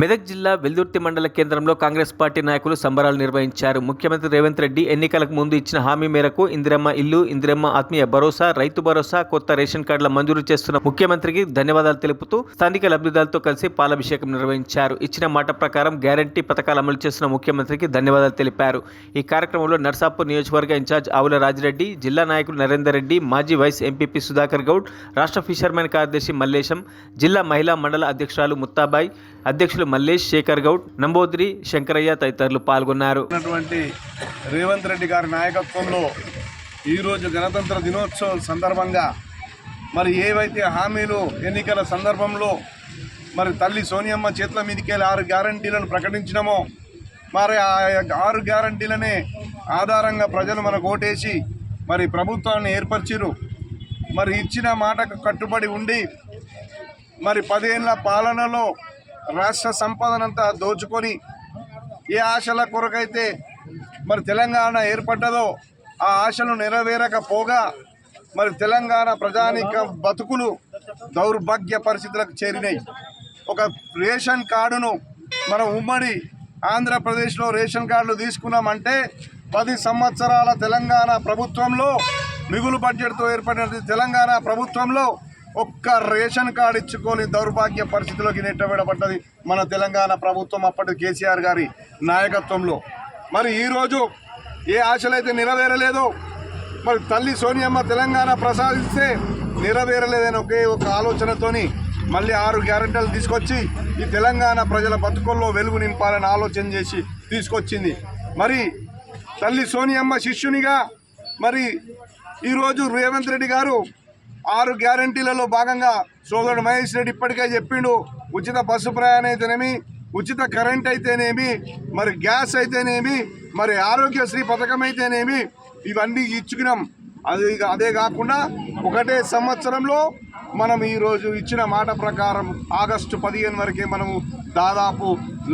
మెదక్ జిల్లా వెల్దుర్తి మండల కేంద్రంలో కాంగ్రెస్ పార్టీ నాయకులు సంబరాలు నిర్వహించారు. ముఖ్యమంత్రి రేవంత్ రెడ్డి ఎన్నికలకు ముందు ఇచ్చిన హామీ మేరకు ఇందిరమ్మ ఇల్లు ఇందిరమ్మ ఆత్మీయ భరోసా రైతు భరోసా కొత్త రేషన్ కార్డుల మంజూరు చేస్తున్న ముఖ్యమంత్రికి ధన్యవాదాలు తెలుపుతూ స్థానిక లబ్ధిదారులతో కలిసి పాలాభిషేకం నిర్వహించారు. ఇచ్చిన మాట ప్రకారం గ్యారంటీ పథకాలు అమలు చేస్తున్న ముఖ్యమంత్రికి ధన్యవాదాలు తెలిపారు. ఈ కార్యక్రమంలో నర్సాపూర్ నియోజకవర్గ ఇన్ఛార్జ్ ఆవుల రాజిరెడ్డి జిల్లా నాయకులు నరేందర్ రెడ్డి మాజీ వైస్ ఎంపీపీ సుధాకర్ గౌడ్ రాష్ట్ర ఫిషర్మెన్ కార్యదర్శి మల్లేశం జిల్లా మహిళా మండల అధ్యక్షురాలు ముత్తాబాయ్ అధ్యక్షులు మల్లేష్ శేఖర్ గౌడ్ నంబోద్రి శంకరయ్య తదితరులు పాల్గొన్నారు. రేవంత్ రెడ్డి గారి నాయకత్వంలో ఈరోజు గణతంత్ర దినోత్సవం సందర్భంగా మరి ఏవైతే హామీలు ఎన్నికల సందర్భంలో మరి తల్లి సోనియమ్మ చేతుల మీదకెళ్ళి ఆరు గ్యారంటీలను ప్రకటించినామో మరి ఆ ఆరు గ్యారంటీలనే ఆధారంగా ప్రజలు మనకు ఓటేసి మరి ప్రభుత్వాన్ని ఏర్పరిచిరు మరి ఇచ్చిన మాటకు కట్టుబడి ఉండి మరి పదేళ్ళ పాలనలో రాష్ట్ర సంపదనంతా దోచుకొని ఏ ఆశల కొరకైతే మరి తెలంగాణ ఏర్పడ్డదో ఆ ఆశలు నెరవేరకపోగా మరి తెలంగాణ ప్రజానిక బతుకులు దౌర్భాగ్య పరిస్థితులకు చేరినాయి. ఒక రేషన్ కార్డును మనం ఉమ్మడి ఆంధ్రప్రదేశ్లో రేషన్ కార్డులు తీసుకున్నామంటే పది సంవత్సరాల తెలంగాణ ప్రభుత్వంలో మిగులు బడ్జెట్తో ఏర్పడిన తెలంగాణ ప్రభుత్వంలో ఒక్క రేషన్ కార్డు ఇచ్చుకొని దౌర్భాగ్య పరిస్థితిలోకి నెట్టబడబడ్డది మన తెలంగాణ ప్రభుత్వం అప్పటి కేసీఆర్ గారి నాయకత్వంలో. మరి ఈరోజు ఏ ఆశలైతే నెరవేరలేదో మరి తల్లి సోనియమ్మ తెలంగాణ ప్రసాదిస్తే నెరవేరలేదని ఒకే ఒక ఆలోచనతోని మళ్ళీ ఆరు గ్యారెంటీలు తీసుకొచ్చి ఈ తెలంగాణ ప్రజల బతుకుల్లో వెలుగు నింపాలని ఆలోచన చేసి తీసుకొచ్చింది. మరి తల్లి సోనియమ్మ శిష్యునిగా మరి ఈరోజు రేవంత్ రెడ్డి గారు ఆరు గ్యారంటీలలో భాగంగా సోదరుడు మహేష్ రెడ్డి ఇప్పటికే చెప్పిండు ఉచిత బస్సు ప్రయాణం అయితేనేమి ఉచిత కరెంట్ అయితేనేమి మరి గ్యాస్ అయితేనేమి మరి ఆరోగ్యశ్రీ పథకం అయితేనేమి ఇవన్నీ ఇచ్చుకున్నాం. అది అదే కాకుండా ఒకటే సంవత్సరంలో మనం ఈరోజు ఇచ్చిన మాట ప్రకారం ఆగస్టు పదిహేను వరకే మనము దాదాపు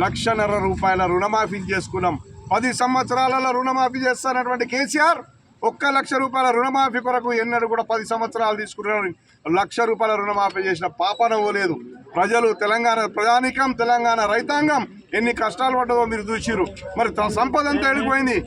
లక్షన్నర రూపాయల రుణమాఫీ చేసుకున్నాం. పది సంవత్సరాలలో రుణమాఫీ చేస్తున్నటువంటి కేసీఆర్ ఒక్క లక్ష రూపాయల రుణమాఫీ కొరకు ఎన్నడూ కూడా పది సంవత్సరాలు తీసుకున్నారు లక్ష రూపాయల రుణమాఫీ చేసిన పాపనవ్వలేదు ప్రజలు తెలంగాణ ప్రజానికం తెలంగాణ రైతాంగం ఎన్ని కష్టాలు పడ్డదో మీరు చూసిరు మరి సంపద అంతా ఎడిపోయింది